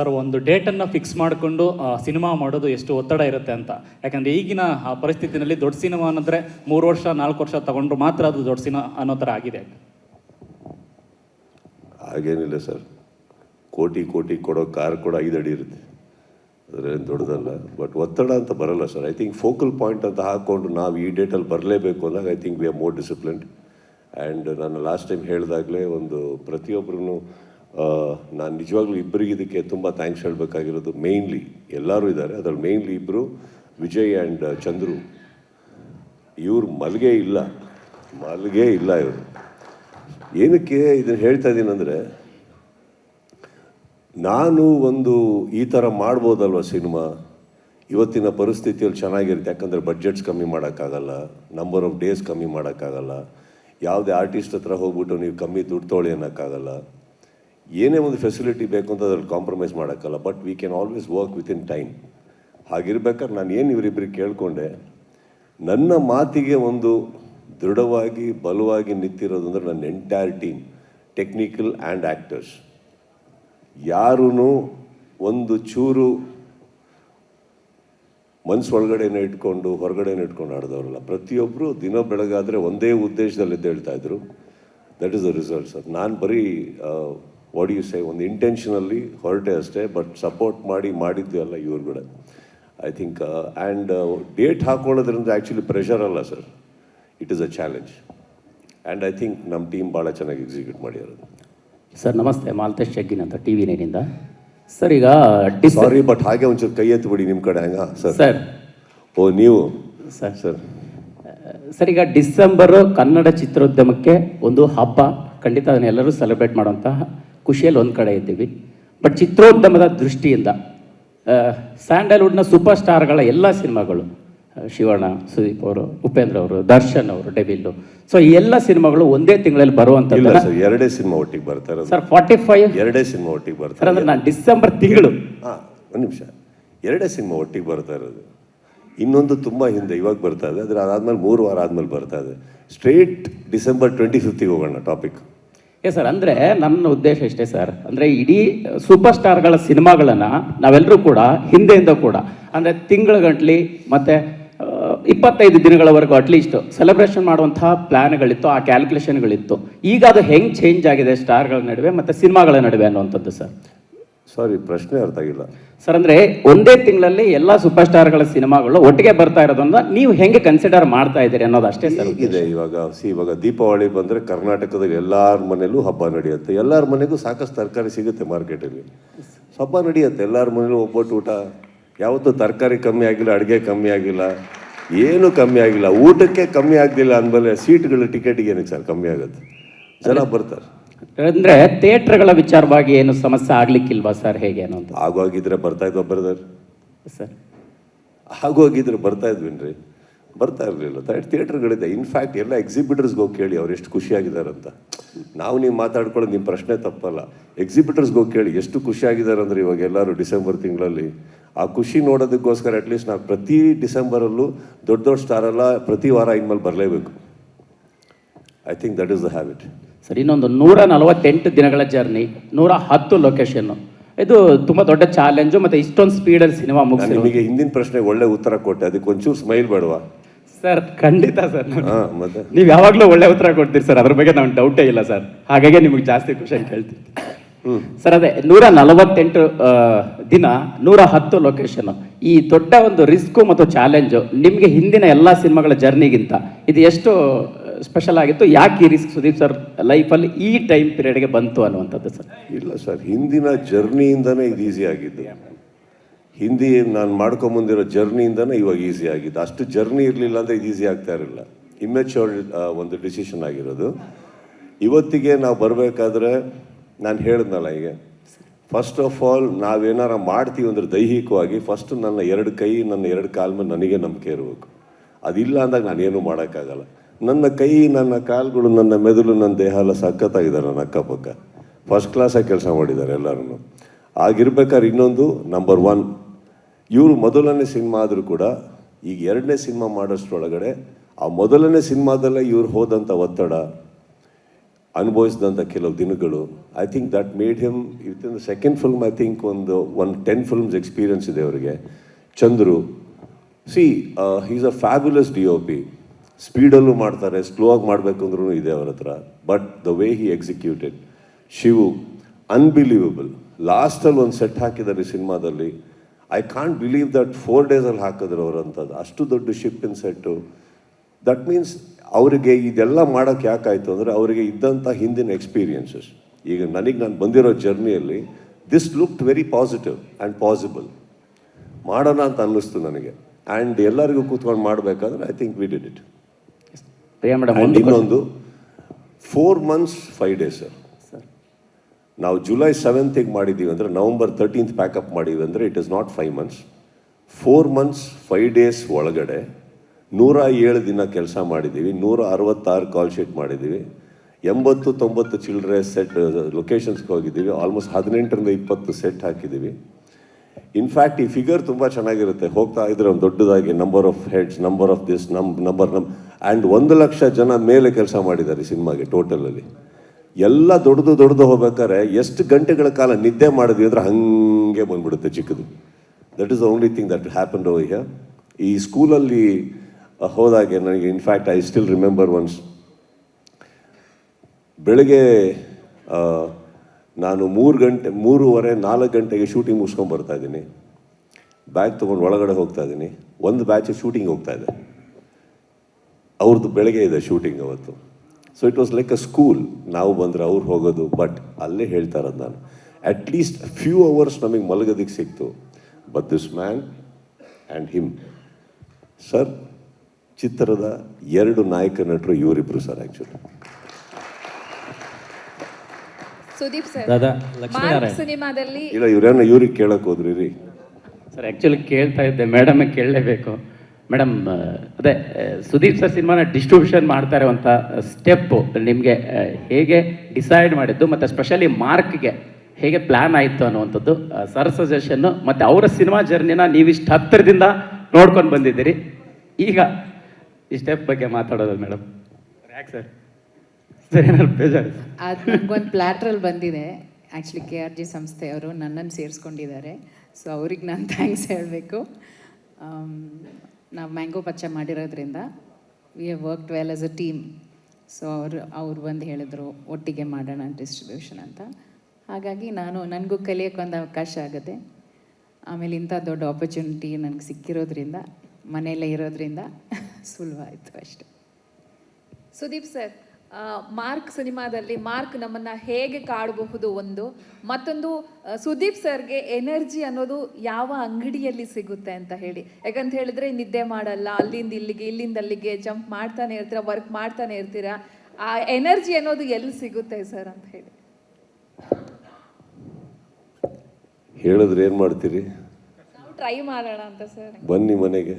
Sir, ಒಂದು ಡೇಟನ್ನು fix ಮಾಡಿಕೊಂಡು cinema ಮಾಡೋದು ಎಷ್ಟು ಒತ್ತಡ ಇರುತ್ತೆ ಅಂತ. ಯಾಕಂದರೆ ಈಗಿನ ಪರಿಸ್ಥಿತಿನಲ್ಲಿ ದೊಡ್ಡ ಸಿನಿಮಾ ಅನ್ನೋದ್ರೆ ಮೂರು ವರ್ಷ, ನಾಲ್ಕು ವರ್ಷ ತಗೊಂಡ್ರು ಮಾತ್ರ ಅದು ದೊಡ್ಡ ಸಿನಿಮಾ ಅನ್ನೋ ಥರ ಆಗಿದೆ. ಹಾಗೇನಿಲ್ಲ ಸರ್. ಕೋಟಿ ಕೋಟಿ ಕೊಡೋ ಕಾರ್ ಕೂಡ ಐದು ಅಡಿ ಇರುತ್ತೆ. ಅದರೇನು ದೊಡ್ಡದಲ್ಲ. ಬಟ್ ಒತ್ತಡ ಅಂತ ಬರಲ್ಲ sir. I think focal point ಅಂತ ಹಾಕ್ಕೊಂಡು ನಾವು ಈ ಡೇಟಲ್ಲಿ ಬರಲೇಬೇಕು ಅಂದಾಗ I think we are more disciplined and ನಾನು ಲಾಸ್ಟ್ ಟೈಮ್ ಹೇಳಿದಾಗಲೇ ಒಂದು ಪ್ರತಿಯೊಬ್ಬರೂ ನಾನು ನಿಜವಾಗ್ಲೂ ಇಬ್ಬರಿಗೆ ಇದಕ್ಕೆ ತುಂಬ ಥ್ಯಾಂಕ್ಸ್ ಹೇಳಬೇಕಾಗಿರೋದು. ಮೇಯ್ನ್ಲಿ ಎಲ್ಲರೂ ಇದ್ದಾರೆ. ಅದರಲ್ಲಿ ಮೇಯ್ನ್ಲಿ ಇಬ್ಬರು ವಿಜಯ್ ಆ್ಯಂಡ್ ಚಂದ್ರು. ಇವ್ರು ಮಲ್ಗೆ ಇಲ್ಲ. ಮಲ್ಗೆ ಇಲ್ಲ ಇವರು. ಏನಕ್ಕೆ ಇದನ್ನು ಹೇಳ್ತಾ ಇದ್ದೀನಂದರೆ ನಾನು ಒಂದು ಈ ಥರ ಮಾಡ್ಬೋದಲ್ವ ಸಿನಿಮಾ? ಇವತ್ತಿನ ಪರಿಸ್ಥಿತಿಯಲ್ಲಿ ಚೆನ್ನಾಗಿರುತ್ತೆ. ಯಾಕಂದರೆ ಬಡ್ಜೆಟ್ಸ್ ಕಮ್ಮಿ ಮಾಡೋಕ್ಕಾಗಲ್ಲ. ನಂಬರ್ ಆಫ್ ಡೇಸ್ ಕಮ್ಮಿ ಮಾಡೋಕ್ಕಾಗಲ್ಲ. ಯಾವುದೇ ಆರ್ಟಿಸ್ಟ್ ಹತ್ರ ಹೋಗ್ಬಿಟ್ಟು ನೀವು ಕಮ್ಮಿ ದುಡ್ಡು ತೊಗೊಳ್ಳಿ ಅನ್ನೋಕ್ಕಾಗಲ್ಲ. ಏನೇ ಒಂದು ಫೆಸಿಲಿಟಿ ಬೇಕು ಅಂತ ಅದ್ರಲ್ಲಿ compromise ಮಾಡೋಕ್ಕಲ್ಲ but we can always work within time ಹಾಗಿರ್ಬೇಕಾದ್ರೆ ನಾನು ಏನು ಇವರಿಬ್ಬರಿಗೆ ಕೇಳಿಕೊಂಡೆ, ನನ್ನ ಮಾತಿಗೆ ಒಂದು ದೃಢವಾಗಿ, ಬಲವಾಗಿ ನಿಂತಿರೋದು ಅಂದರೆ ನನ್ನ entire team technical and actors ಯಾರೂ ಒಂದು ಚೂರು ಮನಸ್ಸು ಒಳಗಡೆನೇ ಇಟ್ಕೊಂಡು, ಹೊರಗಡೆನೇ ಇಟ್ಕೊಂಡು ಆಡಿದವರಲ್ಲ. ಪ್ರತಿಯೊಬ್ಬರು ದಿನ ಬೆಳಗಾದರೆ ಒಂದೇ ಉದ್ದೇಶದಲ್ಲಿ ಇದ್ರು. That is the result sir ನಾನು ಬರೀ ವಾಟ್ ಯು ಸೇ ಒಂದು ಇಂಟೆನ್ಷನಲ್ಲಿ ಹೊರಟೆ ಅಷ್ಟೇ ಬಟ್ ಸಪೋರ್ಟ್ ಮಾಡಿ ಮಾಡಿದ್ದು ಅಲ್ಲ ಇವ್ರುಗಡೆ ಐ ಥಿಂಕ್ ಆ್ಯಂಡ್ ಡೇಟ್ ಹಾಕೊಳ್ಳೋದ್ರಿಂದ ಆ್ಯಕ್ಚುಲಿ ಪ್ರೆಷರ್ ಅಲ್ಲ sir it is a challenge and I think ನಮ್ಮ ಟೀಮ್ ಭಾಳ ಚೆನ್ನಾಗಿ ಎಕ್ಸಿಕ್ಯೂಟ್ ಮಾಡಿರೋದು ಸರ್ ನಮಸ್ತೆ. ಮಾಲ್ತೇಶ್ ಶೆಗ್ಗಿನ್ ಅಂತ ಟಿ ವಿ ನೈನಿಂದ ಸರ್ ಈಗ ಸಾರಿ ಬಟ್ ಹಾಗೆ ಒಂಚೂರು ಕೈ ಎತ್ಬಿಡಿ ನಿಮ್ಮ ಕಡೆ ಹಂಗ? ಸರ್ ಸರ್ ಓ ನೀವು? ಸರ್ ಸರ್ ಸರ್ ಈಗ ಡಿಸೆಂಬರು ಕನ್ನಡ ಚಿತ್ರೋದ್ಯಮಕ್ಕೆ ಒಂದು ಹಬ್ಬ. ಖಂಡಿತ ಅದನ್ನೆಲ್ಲರೂ ಸೆಲೆಬ್ರೇಟ್ ಮಾಡುವಂತಹ ಖುಷಿಯಲ್ಲಿ ಒಂದು ಕಡೆ ಇದ್ದೀವಿ. ಬಟ್ ಚಿತ್ರೋದ್ಯಮದ ದೃಷ್ಟಿಯಿಂದ ಸ್ಯಾಂಡಲ್ವುಡ್ನ ಸೂಪರ್ ಸ್ಟಾರ್ಗಳ ಎಲ್ಲ ಸಿನಿಮಾಗಳು ಶಿವಣ್ಣ ಸುದೀಪ್ ಅವರು ಉಪೇಂದ್ರ ಅವರು ದರ್ಶನ್ ಅವರು ಡೆಬಿಲ್ಲು ಸೊ ಈ ಎಲ್ಲ ಸಿನಿಮಾಗಳು ಒಂದೇ ತಿಂಗಳಲ್ಲಿ ಬರುವಂತ ಎರಡೇ ಸಿನಿಮಾ ಒಟ್ಟಿಗೆ ಬರ್ತಾರೆ ಸರ್ ಫಾರ್ಟಿ ಫೈವ್ ಎರಡೇ ಸಿನಿಮಾ ಒಟ್ಟಿಗೆ ಬರ್ತಾರೆ ಅಂದ್ರೆ ನಾನು ಡಿಸೆಂಬರ್ ತಿಂಗಳು. ಹಾಂ ಒಂದು ನಿಮಿಷ. ಎರಡೇ ಸಿನಿಮಾ ಒಟ್ಟಿಗೆ ಬರ್ತಾ ಇರೋದು. ಇನ್ನೊಂದು ತುಂಬ ಹಿಂದೆ ಇವಾಗ ಬರ್ತಾ ಇದೆ. ಆದರೆ ಅದಾದ್ಮೇಲೆ ಮೂರು ವಾರ ಆದ್ಮೇಲೆ ಬರ್ತಾ ಇದೆ. ಸ್ಟ್ರೇಟ್ ಡಿಸೆಂಬರ್ ಟ್ವೆಂಟಿ ಫಿಫ್ತಿಗೆ ಹೋಗೋಣ ಟಾಪಿಕ್ ಏ ಸರ್, ಅಂದರೆ ನನ್ನ ಉದ್ದೇಶ ಇಷ್ಟೇ ಸರ್. ಅಂದರೆ ಇಡೀ ಸೂಪರ್ ಸ್ಟಾರ್ಗಳ ಸಿನಿಮಾಗಳನ್ನು ನಾವೆಲ್ಲರೂ ಕೂಡ, ಹಿಂದೆಯಿಂದ ಕೂಡ, ಅಂದರೆ ತಿಂಗಳ ಗಂಟ್ಲಿ ಮತ್ತು ಇಪ್ಪತ್ತೈದು ದಿನಗಳವರೆಗೂ ಅಟ್ಲೀಸ್ಟ್ ಸೆಲೆಬ್ರೇಷನ್ ಮಾಡುವಂತಹ ಪ್ಲ್ಯಾನ್ಗಳಿತ್ತು ಆ ಕ್ಯಾಲ್ಕುಲೇಷನ್ಗಳಿತ್ತು ಈಗ ಅದು ಹೆಂಗೆ ಚೇಂಜ್ ಆಗಿದೆ ಸ್ಟಾರ್ಗಳ ನಡುವೆ ಮತ್ತು ಸಿನಿಮಾಗಳ ನಡುವೆ ಅನ್ನುವಂಥದ್ದು ಸರ್. ಸಾರಿ ಪ್ರಶ್ನೆ ಅರ್ಥ ಆಗಿಲ್ಲ. ಸರ್ ಅಂದ್ರೆ ಒಂದೇ ತಿಂಗಳಲ್ಲಿ ಎಲ್ಲ ಸೂಪರ್ ಸ್ಟಾರ್ಗಳ ಸಿನಿಮಾಗಳು ಒಟ್ಟಿಗೆ ಬರ್ತಾ ಇರೋದನ್ನ ನೀವು ಹೆಂಗೆ ಕನ್ಸಿಡರ್ ಮಾಡ್ತಾ ಇದ್ದೀರಿ ಅನ್ನೋದು ಅಷ್ಟೇ ಸರ್ ಇದೆ ಇವಾಗ. ಸಿ ಇವಾಗ ದೀಪಾವಳಿ ಬಂದರೆ ಕರ್ನಾಟಕದ ಎಲ್ಲರ ಮನೇಲೂ ಹಬ್ಬ ನಡೆಯುತ್ತೆ. ಎಲ್ಲರ ಮನೆಗೂ ಸಾಕಷ್ಟು ತರಕಾರಿ ಸಿಗುತ್ತೆ ಮಾರ್ಕೆಟಲ್ಲಿ ಹಬ್ಬ ನಡೆಯುತ್ತೆ. ಎಲ್ಲರ ಮನೇಲೂ ಒಬ್ಬಟ್ಟು ಊಟ. ಯಾವತ್ತೂ ತರಕಾರಿ ಕಮ್ಮಿ ಆಗಿಲ್ಲ ಅಡುಗೆ ಕಮ್ಮಿ ಆಗಿಲ್ಲ. ಏನು ಕಮ್ಮಿ ಆಗಿಲ್ಲ. ಊಟಕ್ಕೆ ಕಮ್ಮಿ ಆಗಲಿಲ್ಲ ಅಂದಮೇಲೆ ಸೀಟ್ಗಳು ಟಿಕೆಟಿಗೆ ಏನಕ್ಕೆ ಸರ್ ಕಮ್ಮಿ ಆಗುತ್ತೆ. ಜನ ಬರ್ತಾರೆ. ಅಂದರೆ ಥಿಯೇಟ್ರ್ಗಳ ವಿಚಾರವಾಗಿ ಏನು ಸಮಸ್ಯೆ ಆಗ್ಲಿಕ್ಕಿಲ್ವಾ ಸರ್? ಹೇಗೆ ಅನ್ನೋದು? ಆಗೋಗಿದ್ರೆ ಬರ್ತಾ ಇದ್ವ ಬ್ರದರ್ ಸರ್. ಆಗೋಗಿದ್ರೆ ಬರ್ತಾ ಇದ್ವಿನ್ರಿ. ಬರ್ತಾ ಇರಲಿಲ್ಲ. ಥಿಯೇಟರ್ಗಳಿದೆ. ಇನ್ಫ್ಯಾಕ್ಟ್ ಎಲ್ಲ ಎಕ್ಸಿಬಿಟರ್ಸ್ಗೆ ಹೋಗಿ ಕೇಳಿ ಅವ್ರು ಎಷ್ಟು ಖುಷಿಯಾಗಿದ್ದಾರೆ ಅಂತ ನಾವು ನೀವು ಮಾತಾಡ್ಕೊಳ್ಳೋದು ನಿಮ್ಮ ಪ್ರಶ್ನೆ ತಪ್ಪಲ್ಲ. ಎಕ್ಸಿಬಿಟರ್ಸ್ಗೆ ಹೋಗಿ ಕೇಳಿ ಎಷ್ಟು ಖುಷಿಯಾಗಿದ್ದಾರೆ ಅಂದರೆ ಇವಾಗ ಎಲ್ಲರೂ ಡಿಸೆಂಬರ್ ತಿಂಗಳಲ್ಲಿ. ಆ ಖುಷಿ ನೋಡೋದಕ್ಕೋಸ್ಕರ ಅಟ್ಲೀಸ್ಟ್ ನಾವು ಪ್ರತಿ ಡಿಸೆಂಬರಲ್ಲೂ ದೊಡ್ಡ ದೊಡ್ಡ ಸ್ಟಾರೆಲ್ಲ ಪ್ರತಿ ವಾರ ಇನ್ಮೇಲೆ ಬರಲೇಬೇಕು. I think that is the habit sir ಇನ್ನೊಂದು ನೂರ ನಲವತ್ತೆಂಟು ದಿನಗಳ ಜರ್ನಿ ನೂರ ಹತ್ತು ಲೊಕೇಶನ್ನು ಇದು ತುಂಬ ದೊಡ್ಡ ಚಾಲೆಂಜು ಮತ್ತು ಇಷ್ಟೊಂದು ಸ್ಪೀಡಲ್ಲಿ ಸಿನಿಮಾ ಮುಗಿಸಿ ನಿಮಗೆ ಹಿಂದಿನ ಪ್ರಶ್ನೆಗೆ ಒಳ್ಳೆ ಉತ್ತರ ಕೊಟ್ಟೆ ಅದಕ್ಕೆ ಒಂಚೂರು ಸ್ಮೈಲ್ ಬೇಡವಾ? ಸರ್ ಖಂಡಿತ ಸರ್ ನೀವು ಯಾವಾಗಲೂ ಒಳ್ಳೆ ಉತ್ತರ ಕೊಡ್ತೀರಿ ಸರ್ ಅದ್ರ ಬಗ್ಗೆ ನಾವು ಡೌಟೇ ಇಲ್ಲ ಸರ್. ಹಾಗಾಗಿ ನಿಮಗೆ ಜಾಸ್ತಿ ಖುಷಿ ಅಂತ ಹೇಳ್ತೀನಿ ಸರ್ ಅದೇ ನೂರ ನಲವತ್ತೆಂಟು ದಿನ ನೂರ ಹತ್ತು ಲೊಕೇಶನ್ ಈ ದೊಡ್ಡ ಒಂದು ರಿಸ್ಕು ಮತ್ತು ಚಾಲೆಂಜು ನಿಮಗೆ ಹಿಂದಿನ ಎಲ್ಲ ಸಿನಿಮಾಗಳ ಜರ್ನಿಗಿಂತ ಇದು ಎಷ್ಟು ಸ್ಪೆಷಲ್ ಆಗಿತ್ತು. ಯಾಕೆ ಈ ರಿಸ್ಕ್ ಸುದೀಪ್ ಸರ್ ಲೈಫಲ್ಲಿ ಈ ಟೈಮ್ ಪೀರಿಯಡ್ಗೆ ಬಂತು ಅನ್ನುವಂಥದ್ದು ಸರ್ ಇಲ್ಲ ಸರ್ ಹಿಂದಿನ ಜರ್ನಿಯಿಂದನೇ ಇದು ಈಸಿ ಆಗಿದ್ದು. ಹಿಂದಿ ನಾನು ಮಾಡ್ಕೊಂಬಂದಿರೋ ಜರ್ನಿಯಿಂದನೇ ಇವಾಗ ಈಸಿ ಆಗಿದ್ದು. ಅಷ್ಟು ಜರ್ನಿ ಇರಲಿಲ್ಲ ಅಂದರೆ ಇದು ಈಸಿ ಆಗ್ತಾ ಇರಲಿಲ್ಲ. ಇಮ್ಮೆಚೂರ್ ಒಂದು ಡಿಸಿಷನ್ ಆಗಿರೋದು. ಇವತ್ತಿಗೆ ನಾವು ಬರಬೇಕಾದ್ರೆ ನಾನು ಹೇಳಿದ್ನಲ್ಲ ಈಗ. ಫಸ್ಟ್ ಆಫ್ ಆಲ್ ನಾವೇನಾರ ಮಾಡ್ತೀವಿ ಅಂದರೆ ದೈಹಿಕವಾಗಿ ಫಸ್ಟ್ ನನ್ನ ಎರಡು ಕೈ, ನನ್ನ ಎರಡು ಕಾಲು ಮೇಲೆ ನನಗೆ ನಂಬಿಕೆ ಇರಬೇಕು. ಅದಿಲ್ಲ ಅಂದಾಗ ನಾನೇನು ಮಾಡೋಕ್ಕಾಗಲ್ಲ. ನನ್ನ ಕೈ, ನನ್ನ ಕಾಲುಗಳು, ನನ್ನ ಮೆದುಳು, ನನ್ನ ದೇಹ ಎಲ್ಲ ಸಖತ್ತಾಗಿದ್ದಾರೆ ನನ್ನ ಅಕ್ಕಪಕ್ಕ ಫಸ್ಟ್ ಕ್ಲಾಸಾಗಿ ಕೆಲಸ ಮಾಡಿದ್ದಾರೆ ಎಲ್ಲರೂ ಆಗಿರ್ಬೇಕಾದ್ರೆ ಇನ್ನೊಂದು ನಂಬರ್ ಒನ್ ಇವರು ಮೊದಲನೇ ಸಿನಿಮಾ ಆದರೂ ಕೂಡ ಈಗ ಎರಡನೇ ಸಿನಿಮಾ ಮಾಡೋಷ್ಟ್ರೊಳಗಡೆ ಆ ಮೊದಲನೇ ಸಿನಿಮಾದಲ್ಲೇ ಇವ್ರು ಹೋದಂಥ ಒತ್ತಡ ಅನುಭವಿಸಿದಂಥ ಕೆಲವು ದಿನಗಳು I think that made him the second film I think ಒಂದು ಒಂದು ಟೆನ್ ಫಿಲ್ಮ್ಸ್ ಎಕ್ಸ್ಪೀರಿಯನ್ಸ್ ಇದೆ ಅವರಿಗೆ. Chandru C is a fabulous D O P ಸ್ಪೀಡಲ್ಲೂ ಮಾಡ್ತಾರೆ ಸ್ಲೋ ಆಗಿ ಮಾಡಬೇಕು ಅಂದ್ರೂ ಇದೆ ಅವ್ರ ಹತ್ರ. But the way he executed Shivu unbelievable ಲಾಸ್ಟಲ್ಲಿ ಒಂದು ಸೆಟ್ ಹಾಕಿದ್ದಾರೆ ಸಿನಿಮಾದಲ್ಲಿ. I can't believe that four ಡೇಸಲ್ಲಿ ಹಾಕಿದ್ರು ಅವರಂಥದ್ದು ಅಷ್ಟು ದೊಡ್ಡ ಶಿಪ್ಪಿನ ಸೆಟ್ಟು ದಟ್ ಮೀನ್ಸ್ ಅವರಿಗೆ ಇದೆಲ್ಲ ಮಾಡೋಕ್ಕೆ ಯಾಕಾಯಿತು ಅಂದರೆ ಅವರಿಗೆ ಇದ್ದಂಥ ಹಿಂದಿನ ಎಕ್ಸ್ಪೀರಿಯನ್ಸಸ್ ಈಗ ನನಗೆ ನಾನು ಬಂದಿರೋ ಜರ್ನಿಯಲ್ಲಿ this looked very positive and possible ಮಾಡೋಣ ಅಂತ ಅನ್ನಿಸ್ತು ನನಗೆ. ಆ್ಯಂಡ್ ಎಲ್ಲರಿಗೂ ಕೂತ್ಕೊಂಡು ಮಾಡಬೇಕಾದ್ರೆ I think we did it Priya madam ಒಂದು ಇನ್ನೊಂದು four months five days sir ನಾವು ಜುಲೈ ಸೆವೆಂತಿಗೆ ಮಾಡಿದ್ದೀವಿ ಅಂದರೆ ನವಂಬರ್ ತರ್ಟೀನ್ತ್ ಪ್ಯಾಕಪ್ ಮಾಡಿದ್ವಿ ಅಂದರೆ it is not five months four months five days ಒಳಗಡೆ ನೂರ ಏಳು ದಿನ ಕೆಲಸ ಮಾಡಿದ್ದೀವಿ ನೂರ ಅರವತ್ತಾರು ಕಾಲ್ ಶೀಟ್ ಮಾಡಿದ್ದೀವಿ ಎಂಬತ್ತು ತೊಂಬತ್ತು ಚಿಲ್ಡ್ರೆ ಸೆಟ್ ಲೊಕೇಶನ್ಸ್ಗೆ ಹೋಗಿದ್ದೀವಿ ಆಲ್ಮೋಸ್ಟ್ ಹದಿನೆಂಟರಿಂದ ಇಪ್ಪತ್ತು ಸೆಟ್ ಹಾಕಿದ್ದೀವಿ. ಇನ್ಫ್ಯಾಕ್ಟ್ ಈ ಫಿಗರ್ ತುಂಬ ಚೆನ್ನಾಗಿರುತ್ತೆ. ಹೋಗ್ತಾ ಇದ್ರೆ ಒಂದು ದೊಡ್ಡದಾಗಿ number of heads number of this ನಮ್ ನಂಬರ್ ನಮ್ ಆ್ಯಂಡ್ ಒಂದು ಲಕ್ಷ ಜನ ಮೇಲೆ ಕೆಲಸ ಮಾಡಿದ್ದಾರೆ ಸಿನಿಮಾಗೆ ಟೋಟಲಲ್ಲಿ ಎಲ್ಲ ದೊಡ್ಡದು ದೊಡ್ಡದು ಹೋಗ್ಬೇಕಾದ್ರೆ ಎಷ್ಟು ಗಂಟೆಗಳ ಕಾಲ ನಿದ್ದೆ ಮಾಡಿದ್ವಿ ಅಂದರೆ ಹಂಗೆ ಬಂದ್ಬಿಡುತ್ತೆ ಚಿಕ್ಕದು. That the only thing that happen over here ಈ ಸ್ಕೂಲಲ್ಲಿ ಹೋದಾಗೆ ನನಗೆ in fact I still remember once ಬೆಳಗ್ಗೆ ನಾನು ಮೂರು ಗಂಟೆ, ಮೂರುವರೆ, ನಾಲ್ಕು ಗಂಟೆಗೆ ಶೂಟಿಂಗ್ ಮುಗಿಸ್ಕೊಂಡು ಬರ್ತಾ ಇದ್ದೀನಿ. ಬ್ಯಾಗ್ ತೊಗೊಂಡು ಒಳಗಡೆ ಹೋಗ್ತಾ ಇದ್ದೀನಿ. ಒಂದು ಬ್ಯಾಚ್ ಶೂಟಿಂಗ್ ಹೋಗ್ತಾ ಇದೆ. ಅವ್ರದ್ದು ಬೆಳಗ್ಗೆ ಇದೆ ಶೂಟಿಂಗ್ ಅವತ್ತು. So it was like a school ನಾವು ಬಂದರೆ ಅವ್ರು ಹೋಗೋದು ಬಟ್ ಅಲ್ಲೇ ಹೇಳ್ತಾ ಇರೋದು ನಾನು. ಅಟ್ ಲೀಸ್ಟ್ ಫ್ಯೂ ಅವರ್ಸ್ ನಮಗೆ ಮಲಗೋದಕ್ಕೆ ಸಿಕ್ತು. But this man and him sir ಚಿತ್ರದ ಎರಡು ನಾಯಕ ನಟರು ಇವರಿಬ್ಬರು ಸರ್ ಆ್ಯಕ್ಚುಲಿ ಸುದೀಪ್ ಸರ್ ಸಿನಿಮಾದಲ್ಲಿ ಇಲ್ಲ ಇವ್ರೇನ ಇವ್ರಿಗೆ ಕೇಳಕ್ ಹೋದ್ರಿ ರೀ. ಸರ್ ಆ್ಯಕ್ಚುಲಿ ಕೇಳ್ತಾ ಇದ್ದೆ ಮೇಡಮ್ ಕೇಳಲೇಬೇಕು. ಮೇಡಮ್ ಅದೇ ಸುದೀಪ್ ಸರ್ ಸಿನಿಮಾನ ಡಿಸ್ಟ್ರಿಬ್ಯೂಷನ್ ಮಾಡ್ತಾರೆ ಅಂತ ಸ್ಟೆಪ್ಪು ನಿಮಗೆ ಹೇಗೆ ಡಿಸೈಡ್ ಮಾಡಿದ್ದು ಮತ್ತು ಸ್ಪೆಷಲಿ ಮಾರ್ಕ್ಗೆ ಹೇಗೆ ಪ್ಲ್ಯಾನ್ ಆಯಿತು ಅನ್ನುವಂಥದ್ದು ಸರ್ ಸಜೆಷನ್ನು ಮತ್ತು ಅವರ ಸಿನಿಮಾ ಜರ್ನಿನ ನೀವಿಷ್ಟು ಹತ್ತಿರದಿಂದ ನೋಡ್ಕೊಂಡು ಬಂದಿದ್ದೀರಿ. ಈಗ ಈ ಸ್ಟೆಪ್ ಬಗ್ಗೆ ಮಾತಾಡೋದು ಮೇಡಮ್. ಯಾಕೆ ಸರ್? ಸರಿ ಬೇಜಾರು? ಅದು ನನಗೊಂದು ಪ್ಲ್ಯಾಟ್ರಲ್ಲಿ ಬಂದಿದೆ. ಆ್ಯಕ್ಚುಲಿ ಕೆ ಆರ್ ಜಿ ಸಂಸ್ಥೆಯವರು ನನ್ನನ್ನು ಸೇರಿಸ್ಕೊಂಡಿದ್ದಾರೆ. ಸೊ ಅವ್ರಿಗೆ ನಾನು ಥ್ಯಾಂಕ್ಸ್ ಹೇಳಬೇಕು. ನಾವು ಮ್ಯಾಂಗೋ ಪಚ್ಚ ಮಾಡಿರೋದ್ರಿಂದ we have worked well as a team so ಅವರು, ಅವ್ರು ಬಂದು ಹೇಳಿದ್ರು, ಒಟ್ಟಿಗೆ ಮಾಡೋಣ ಡಿಸ್ಟ್ರಿಬ್ಯೂಷನ್ ಅಂತ. ಹಾಗಾಗಿ ನಾನು, ನನಗೂ ಕಲಿಯೋಕ್ಕೆ ಒಂದು ಅವಕಾಶ ಆಗುತ್ತೆ. ಆಮೇಲೆ ಇಂಥ ದೊಡ್ಡ ಆಪರ್ಚುನಿಟಿ ನನಗೆ ಸಿಕ್ಕಿರೋದ್ರಿಂದ, ಮನೆಯಲ್ಲೇ ಇರೋದ್ರಿಂದ ಸುಲಭ ಆಯಿತು ಅಷ್ಟೆ. ಸುದೀಪ್ ಸರ್ ಮಾರ್ಕ್ ಸಿನಿಮಾದಲ್ಲಿ ಮಾರ್ಕ್ ನಮ್ಮನ್ನ ಹೇಗೆ ಕಾಡಬಹುದು ಒಂದು ಮತ್ತೊಂದು ಸುದೀಪ್ ಸರ್ಗೆ ಎನರ್ಜಿ ಅನ್ನೋದು ಯಾವ ಅಂಗಡಿಯಲ್ಲಿ ಸಿಗುತ್ತೆ ಅಂತ ಹೇಳಿ. ಯಾಕಂತ ಹೇಳಿದ್ರೆ ನಿದ್ದೆ ಮಾಡಲ್ಲ ಅಲ್ಲಿಂದ ಇಲ್ಲಿಗೆ ಇಲ್ಲಿಂದ ಅಲ್ಲಿಗೆ ಜಂಪ್ ಮಾಡ್ತಾನೆ ಇರ್ತೀರಾ ವರ್ಕ್ ಮಾಡ್ತಾನೆ ಇರ್ತೀರಾ ಆ ಎನರ್ಜಿ ಅನ್ನೋದು ಎಲ್ಲಿ ಸಿಗುತ್ತೆ ಸರ್ ಅಂತ ಹೇಳಿ. ಹೇಳಿದ್ರೆ ಏನು ಮಾಡ್ತೀರಿ? ನಾವು ಟ್ರೈ ಮಾಡೋಣ ಅಂತ ಸರ್. ಬನ್ನಿ ಮನೆಗೆ.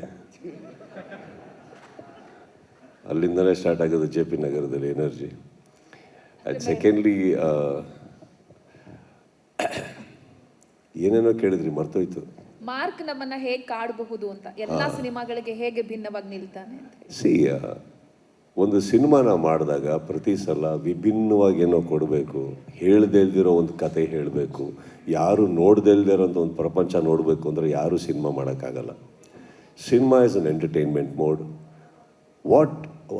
ಅಲ್ಲಿಂದಲೇ ಸ್ಟಾರ್ಟ್ ಆಗೋದು ಜೆ ಪಿ ನಗರದಲ್ಲಿ ಎನರ್ಜಿ. ಆ್ಯಂಡ್ ಸೆಕೆಂಡ್ಲಿ ಏನೇನೋ ಕೇಳಿದ್ರಿ ಮರ್ತೋಯ್ತು. ಮಾರ್ಕ್ ನಮ್ಮನ್ನ ಹೇಗೆ ಕಾಡಬಹುದು ಅಂತ ಎಲ್ಲಾ ಸಿನಿಮಾಗಳಿಗೆ ಹೇಗೆ ಭಿನ್ನವಾಗಿ ನಿಲ್ತಾನೆ ಸಿ ಒಂದು ಸಿನಿಮಾನ ಮಾಡಿದಾಗ ಪ್ರತಿ ಸಲ ವಿಭಿನ್ನವಾಗಿ ಏನೋ ಕೊಡಬೇಕು ಹೇಳ್ದೇ ಇಲ್ದಿರೋ ಒಂದು ಕತೆ ಹೇಳಬೇಕು ಯಾರು ನೋಡ್ದೇ ಇಲ್ದಿರೋಂಥ ಒಂದು ಪ್ರಪಂಚ ನೋಡಬೇಕು ಅಂದರೆ ಯಾರೂ ಸಿನಿಮಾ ಮಾಡೋಕ್ಕಾಗಲ್ಲ. Cinema is an entertainment mode what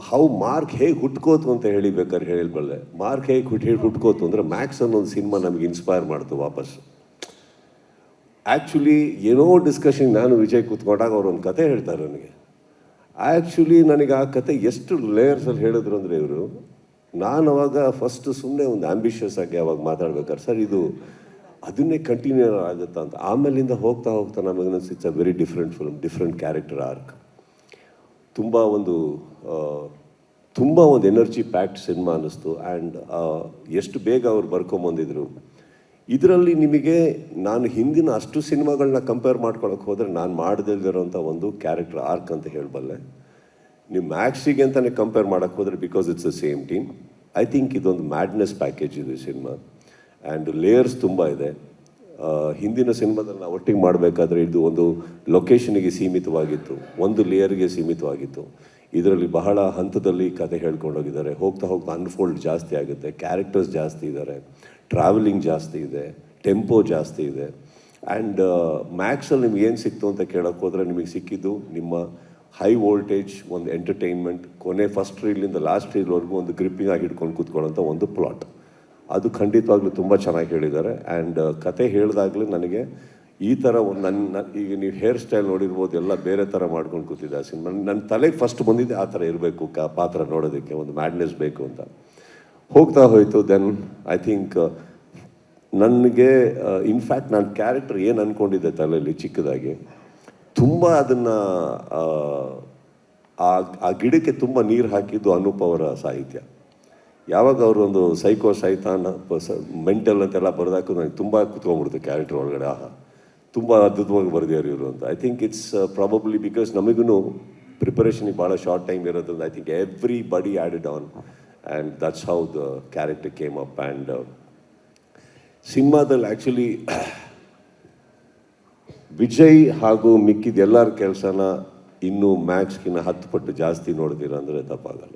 how Mark ಹೇಗೆ ಹುಟ್ಕೋತು ಅಂತ ಹೇಳಿ ಬೇಕಾದ್ರೆ ಹೇಳಿಬಲ್ಲೆ ಮಾರ್ಕ್ ಹೇಗೆ ಹುಟ್ಟು ಹೇಳಿ ಹುಟ್ಕೋತು ಅಂದರೆ ಮ್ಯಾಕ್ಸ್ ಅನ್ನೋ ಒಂದು ಸಿನಿಮಾ ನಮಗೆ ಇನ್ಸ್ಪೈರ್ ಮಾಡ್ತು ವಾಪಸ್. ಆ್ಯಕ್ಚುಲಿ ಏನೋ ಡಿಸ್ಕಷನ್ ನಾನು ವಿಜಯ್ ಕೂತ್ಕೊಂಡಾಗ ಅವ್ರು ಒಂದು ಕತೆ ಹೇಳ್ತಾರೆ ನನಗೆ. ಆ್ಯಕ್ಚುಲಿ ನನಗೆ ಆ ಕತೆ ಎಷ್ಟು ಲೇಯರ್ಸಲ್ಲಿ ಹೇಳಿದ್ರು ಅಂದರೆ ಇವರು, ನಾನು ಅವಾಗ ಫಸ್ಟ್ ಸುಮ್ಮನೆ ಒಂದು ಆ್ಯಂಬಿಷಿಯಸ್ ಆಗಿ ಅವಾಗ ಮಾತಾಡ್ಬೇಕಾರೆ ಸರ್, ಇದು ಅದನ್ನೇ ಕಂಟಿನ್ಯೂ ಆಗುತ್ತಾ ಅಂತ. ಆಮೇಲಿಂದ ಹೋಗ್ತಾ ಹೋಗ್ತಾ ನಮಗೆ it's a very different film different character arc ತುಂಬ ಒಂದು ತುಂಬ ಒಂದು ಎನರ್ಜಿ ಪ್ಯಾಕ್ಡ್ ಸಿನಿಮಾ ಅನ್ನಿಸ್ತು. ಆ್ಯಂಡ್ ಎಷ್ಟು ಬೇಗ ಅವ್ರು ಬರ್ಕೊಂಬಂದಿದ್ರು. ಇದರಲ್ಲಿ ನಿಮಗೆ ನಾನು ಹಿಂದಿನ ಅಷ್ಟು ಸಿನಿಮಾಗಳನ್ನ ಕಂಪೇರ್ ಮಾಡ್ಕೊಳಕ್ಕೆ ಹೋದರೆ ನಾನು ಮಾಡದಿಲ್ದಿರೋಂಥ ಒಂದು ಕ್ಯಾರೆಕ್ಟರ್ ಆರ್ಕ್ ಅಂತ ಹೇಳಬಲ್ಲೆ. ನೀವು ಮ್ಯಾಕ್ಸಿಗೆ ಅಂತಲೇ ಕಂಪೇರ್ ಮಾಡೋಕ್ಕೆ ಹೋದರೆ because it's a same team I think ಇದೊಂದು ಮ್ಯಾಡ್ನೆಸ್ ಪ್ಯಾಕೇಜ್ ಇದೆ ಸಿನಿಮಾ ಆ್ಯಂಡ್ ಲೇಯರ್ಸ್ ತುಂಬ ಇದೆ. ಹಿಂದಿನ ಸಿನಿಮಾದಲ್ಲಿ ನಾವು ಒಟ್ಟಿಗೆ ಮಾಡಬೇಕಾದ್ರೆ ಇದು ಒಂದು ಲೊಕೇಶನಿಗೆ ಸೀಮಿತವಾಗಿತ್ತು, ಒಂದು ಲೇಯರ್ಗೆ ಸೀಮಿತವಾಗಿತ್ತು. ಇದರಲ್ಲಿ ಬಹಳ ಹಂತದಲ್ಲಿ ಕತೆ ಹೇಳ್ಕೊಂಡೋಗಿದ್ದಾರೆ. ಹೋಗ್ತಾ ಹೋಗ್ತಾ ಅನ್ಫೋಲ್ಡ್ ಜಾಸ್ತಿ ಆಗುತ್ತೆ ಕ್ಯಾರೆಕ್ಟರ್ಸ್ ಜಾಸ್ತಿ ಇದ್ದಾರೆ ಟ್ರಾವೆಲಿಂಗ್ ಜಾಸ್ತಿ ಇದೆ ಟೆಂಪೋ ಜಾಸ್ತಿ ಇದೆ. ಆ್ಯಂಡ್ ಮ್ಯಾಕ್ಸಲ್ಲಿ ನಿಮ್ಗೆ ಏನು ಸಿಕ್ತು ಅಂತ ಕೇಳೋಕೆ ಹೋದರೆ ನಿಮಗೆ ಸಿಕ್ಕಿದ್ದು ನಿಮ್ಮ ಹೈ ವೋಲ್ಟೇಜ್ ಒಂದು ಎಂಟರ್ಟೈನ್ಮೆಂಟ್ ಕೊನೆ ಫಸ್ಟ್ ರೀಲಿಂದ ಲಾಸ್ಟ್ ರೀಲ್ವರೆಗೂ ಒಂದು ಗ್ರಿಪ್ಪಿಂಗ್ ಆಗಿ ಹಿಡ್ಕೊಂಡು ಕೂತ್ಕೊಳ್ಳೋಂಥ ಒಂದು ಪ್ಲಾಟ್ ಅದು ಖಂಡಿತವಾಗ್ಲೂ ತುಂಬ ಚೆನ್ನಾಗಿ ಹೇಳಿದ್ದಾರೆ. ಆ್ಯಂಡ್ ಕತೆ ಹೇಳಿದಾಗಲೇ ನನಗೆ ಈ ಥರ ಒಂದು ನನ್ನ ಈಗ ನೀವು ಹೇರ್ ಸ್ಟೈಲ್ ನೋಡಿರ್ಬೋದು, ಎಲ್ಲ ಬೇರೆ ಥರ ಮಾಡ್ಕೊಂಡು ಕೂತಿದ್ದೆ ಆ ಸಿನಿಮಾ. ನನ್ನ ತಲೆಗೆ ಫಸ್ಟ್ ಬಂದಿದ್ದೆ ಆ ಥರ ಇರಬೇಕು, ಕ, ಪಾತ್ರ ನೋಡೋದಕ್ಕೆ, ಒಂದು ಮ್ಯಾಡ್ನೆಸ್ ಬೇಕು ಅಂತ. ಹೋಗ್ತಾ ಹೋಯಿತು ದೆನ್ ಐ ಥಿಂಕ್ ನನಗೆ ಇನ್ಫ್ಯಾಕ್ಟ್ ನಾನು ಕ್ಯಾರೆಕ್ಟರ್ ಏನು ಅಂದ್ಕೊಂಡಿದ್ದೆ ತಲೆಯಲ್ಲಿ ಚಿಕ್ಕದಾಗಿ, ತುಂಬ ಅದನ್ನು ಆ ಗಿಡಕ್ಕೆ ತುಂಬ ನೀರು ಹಾಕಿದ್ದು ಅನೂಪ್ ಅವರ ಸಾಹಿತ್ಯ. ಯಾವಾಗ ಅವರು ಒಂದು ಸೈಕೋ ಸೈತಾನ್ ಮೆಂಟಲ್ ಅಂತೆಲ್ಲ ಬರೆದಾಕು ನನಗೆ ತುಂಬ ಕುತ್ಕೊಂಡ್ಬಿಡ್ತು ಕ್ಯಾರೆಕ್ಟರ್ ಒಳಗಡೆ. ಆಹಾ, ತುಂಬ ಅದ್ಭುತವಾಗಿ ಬರೆದಿದ್ದಾರೆ ಇವರು ಅಂತ. I think it's probably because ನಮಗೂ ಪ್ರಿಪರೇಷನಿಗೆ ಭಾಳ ಶಾರ್ಟ್ ಟೈಮ್ ಇರೋದ್ರಿಂದ ಐ ಥಿಂಕ್ ಎವ್ರಿ ಬಡಿ added on and that's how the character came up and ಸಿನಿಮಾದಲ್ಲಿ ಆ್ಯಕ್ಚುಲಿ ವಿಜಯ್ ಹಾಗೂ ಮಿಕ್ಕಿದ ಎಲ್ಲರ ಕೆಲಸನ ಇನ್ನೂ ಮ್ಯಾಕ್ಸ್ಗಿನ್ನ ಹತ್ತು ಪಟ್ಟು ಜಾಸ್ತಿ ನೋಡ್ತೀರ ಅಂದರೆ ತಪ್ಪಾಗಲ್ಲ